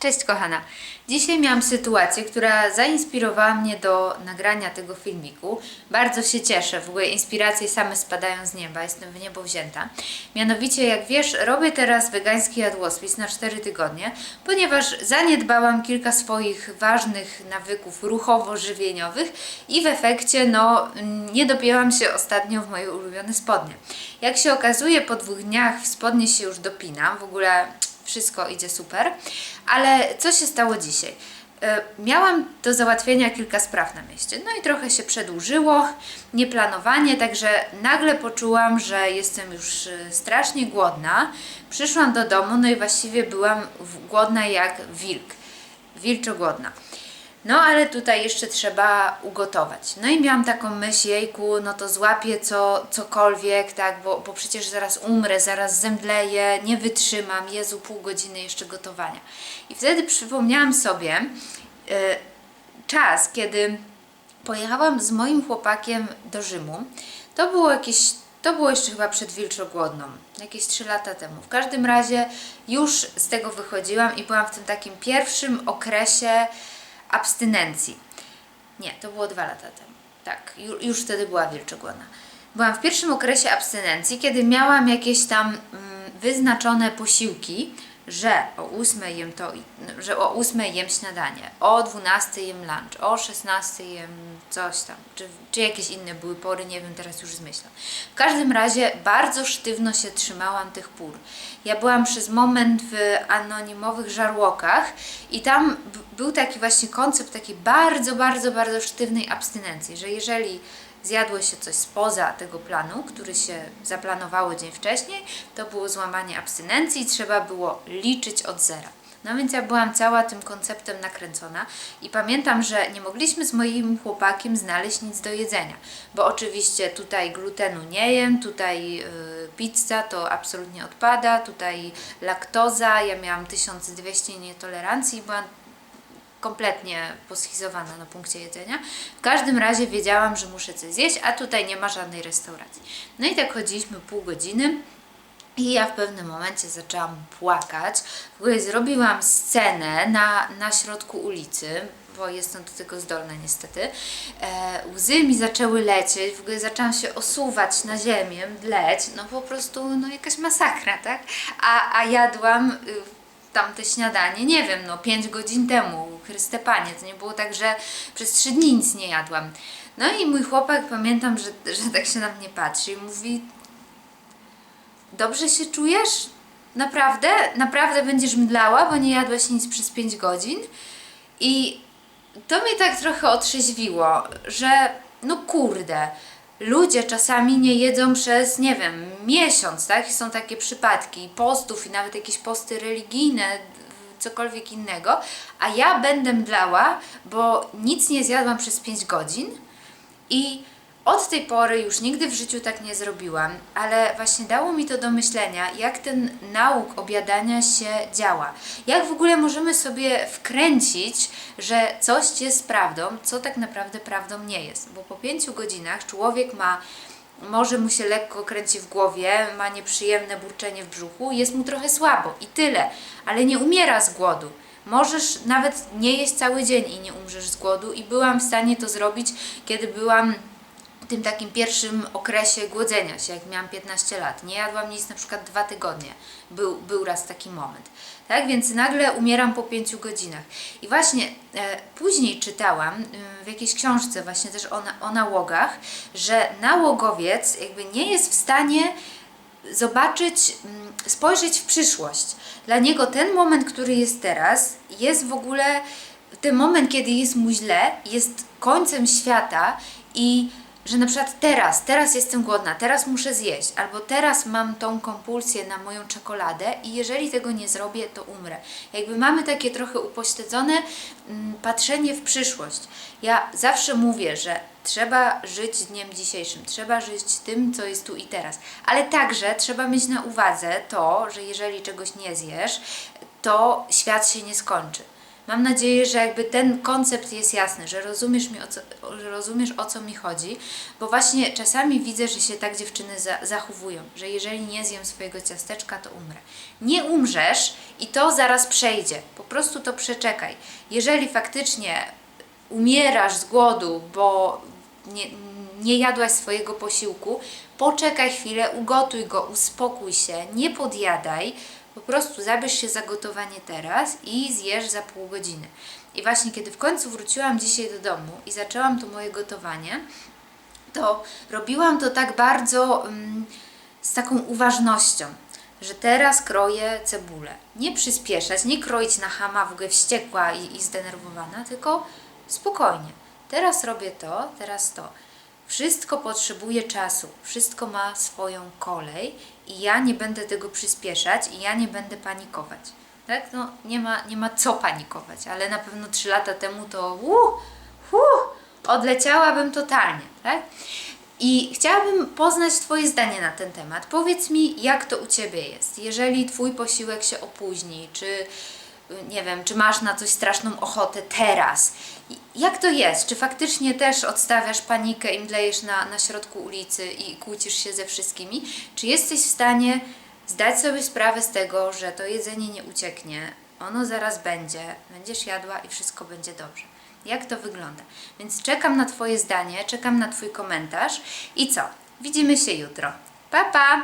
Cześć kochana. Dzisiaj miałam sytuację, która zainspirowała mnie do nagrania tego filmiku. Bardzo się cieszę, w ogóle inspiracje same spadają z nieba, jestem w niebo wzięta. Mianowicie, jak wiesz, robię teraz wegański jadłospis na 4 tygodnie, ponieważ zaniedbałam kilka swoich ważnych nawyków ruchowo-żywieniowych i w efekcie, no, nie dopięłam się ostatnio w moje ulubione spodnie. Jak się okazuje, po dwóch dniach w spodnie się już dopinam, w ogóle wszystko idzie super. Ale co się stało dzisiaj? E, Miałam do załatwienia kilka spraw na mieście, no i trochę się przedłużyło, nieplanowanie, także nagle poczułam, że jestem już e, strasznie głodna. Przyszłam do domu, no i właściwie byłam głodna jak wilk, wilczo głodna. No ale tutaj jeszcze trzeba ugotować. No i miałam taką myśl, jejku, no to złapię co, cokolwiek, tak, bo, bo przecież zaraz umrę, zaraz zemdleję, nie wytrzymam, Jezu, pół godziny jeszcze gotowania. I wtedy przypomniałam sobie y, czas, kiedy pojechałam z moim chłopakiem do Rzymu. To było jakieś, to było jeszcze chyba przed Wilczogłodną, jakieś 3 lata temu. W każdym razie już z tego wychodziłam i byłam w tym takim pierwszym okresie abstynencji. Nie, to było dwa lata temu. Tak, ju, już wtedy była Wilczogłodna. Byłam w pierwszym okresie abstynencji, kiedy miałam jakieś tam mm, wyznaczone posiłki, że o 8 jem to, że o 8 jem śniadanie, o 12 jem lunch, o 16 jem coś tam, czy, czy jakieś inne były pory, nie wiem, teraz już zmyślam. W każdym razie bardzo sztywno się trzymałam tych pór. Ja byłam przez moment w anonimowych żarłokach i tam był taki właśnie koncept takiej bardzo, bardzo, bardzo sztywnej abstynencji, że jeżeli zjadło się coś spoza tego planu, który się zaplanowało dzień wcześniej, to było złamanie abstynencji i trzeba było liczyć od zera. No więc ja byłam cała tym konceptem nakręcona i pamiętam, że nie mogliśmy z moim chłopakiem znaleźć nic do jedzenia, bo oczywiście tutaj glutenu nie jem, tutaj y, pizza to absolutnie odpada, tutaj laktoza, ja miałam 1200 nietolerancji i byłam kompletnie poschizowana na punkcie jedzenia. W każdym razie wiedziałam, że muszę coś zjeść, a tutaj nie ma żadnej restauracji. No i tak chodziliśmy pół godziny. I ja w pewnym momencie zaczęłam płakać. W ogóle zrobiłam scenę na, na środku ulicy, bo jestem do tego zdolna niestety. E, łzy mi zaczęły lecieć, w ogóle zaczęłam się osuwać na ziemię, mdleć. No po prostu no jakaś masakra, tak? A, a jadłam y, tamte śniadanie, nie wiem, no 5 godzin temu, Chryste Panie, to nie było tak, że przez 3 dni nic nie jadłam. No i mój chłopak, pamiętam, że, że tak się na mnie patrzy i mówi, dobrze się czujesz? Naprawdę? Naprawdę będziesz mdlała, bo nie jadłaś nic przez 5 godzin? I to mnie tak trochę otrzeźwiło, że no kurde, ludzie czasami nie jedzą przez, nie wiem, miesiąc, tak? I są takie przypadki postów i nawet jakieś posty religijne, cokolwiek innego, a ja będę mdlała, bo nic nie zjadłam przez 5 godzin i od tej pory już nigdy w życiu tak nie zrobiłam, ale właśnie dało mi to do myślenia, jak ten nauk obiadania się działa. Jak w ogóle możemy sobie wkręcić, że coś jest prawdą, co tak naprawdę prawdą nie jest. Bo po pięciu godzinach człowiek ma, może mu się lekko kręci w głowie, ma nieprzyjemne burczenie w brzuchu, jest mu trochę słabo i tyle, ale nie umiera z głodu. Możesz nawet nie jeść cały dzień i nie umrzesz z głodu i byłam w stanie to zrobić, kiedy byłam tym takim pierwszym okresie głodzenia się, jak miałam 15 lat. Nie jadłam nic na przykład dwa tygodnie. Był, był raz taki moment. Tak, więc nagle umieram po 5 godzinach. I właśnie e, później czytałam e, w jakiejś książce właśnie też o, o nałogach, że nałogowiec jakby nie jest w stanie zobaczyć, mm, spojrzeć w przyszłość. Dla niego ten moment, który jest teraz, jest w ogóle ten moment, kiedy jest mu źle, jest końcem świata i że na przykład teraz, teraz jestem głodna, teraz muszę zjeść, albo teraz mam tą kompulsję na moją czekoladę i jeżeli tego nie zrobię, to umrę. Jakby mamy takie trochę upośledzone mm, patrzenie w przyszłość. Ja zawsze mówię, że trzeba żyć dniem dzisiejszym, trzeba żyć tym, co jest tu i teraz, ale także trzeba mieć na uwadze to, że jeżeli czegoś nie zjesz, to świat się nie skończy Mam nadzieję, że jakby ten koncept jest jasny, że rozumiesz, mi o co, rozumiesz o co mi chodzi, bo właśnie czasami widzę, że się tak dziewczyny za, zachowują, że jeżeli nie zjem swojego ciasteczka, to umrę. Nie umrzesz i to zaraz przejdzie. Po prostu to przeczekaj. Jeżeli faktycznie umierasz z głodu, bo nie, nie jadłaś swojego posiłku, poczekaj chwilę, ugotuj go, uspokój się, nie podjadaj, po prostu zabierz się za gotowanie teraz i zjesz za pół godziny. I właśnie kiedy w końcu wróciłam dzisiaj do domu i zaczęłam to moje gotowanie, to robiłam to tak bardzo mm, z taką uważnością, że teraz kroję cebulę. Nie przyspieszać, nie kroić na hama w ogóle wściekła i, i zdenerwowana, tylko spokojnie. Teraz robię to, teraz to. Wszystko potrzebuje czasu, wszystko ma swoją kolej i ja nie będę tego przyspieszać i ja nie będę panikować. Tak? No, nie ma, nie ma co panikować, ale na pewno trzy lata temu to uh, uh, odleciałabym totalnie, tak? I chciałabym poznać Twoje zdanie na ten temat. Powiedz mi, jak to u Ciebie jest. Jeżeli Twój posiłek się opóźni, czy nie wiem, czy masz na coś straszną ochotę teraz. Jak to jest? Czy faktycznie też odstawiasz panikę i mdlejesz na, na środku ulicy i kłócisz się ze wszystkimi? Czy jesteś w stanie zdać sobie sprawę z tego, że to jedzenie nie ucieknie, ono zaraz będzie, będziesz jadła i wszystko będzie dobrze? Jak to wygląda? Więc czekam na Twoje zdanie, czekam na Twój komentarz i co? Widzimy się jutro. Pa, pa!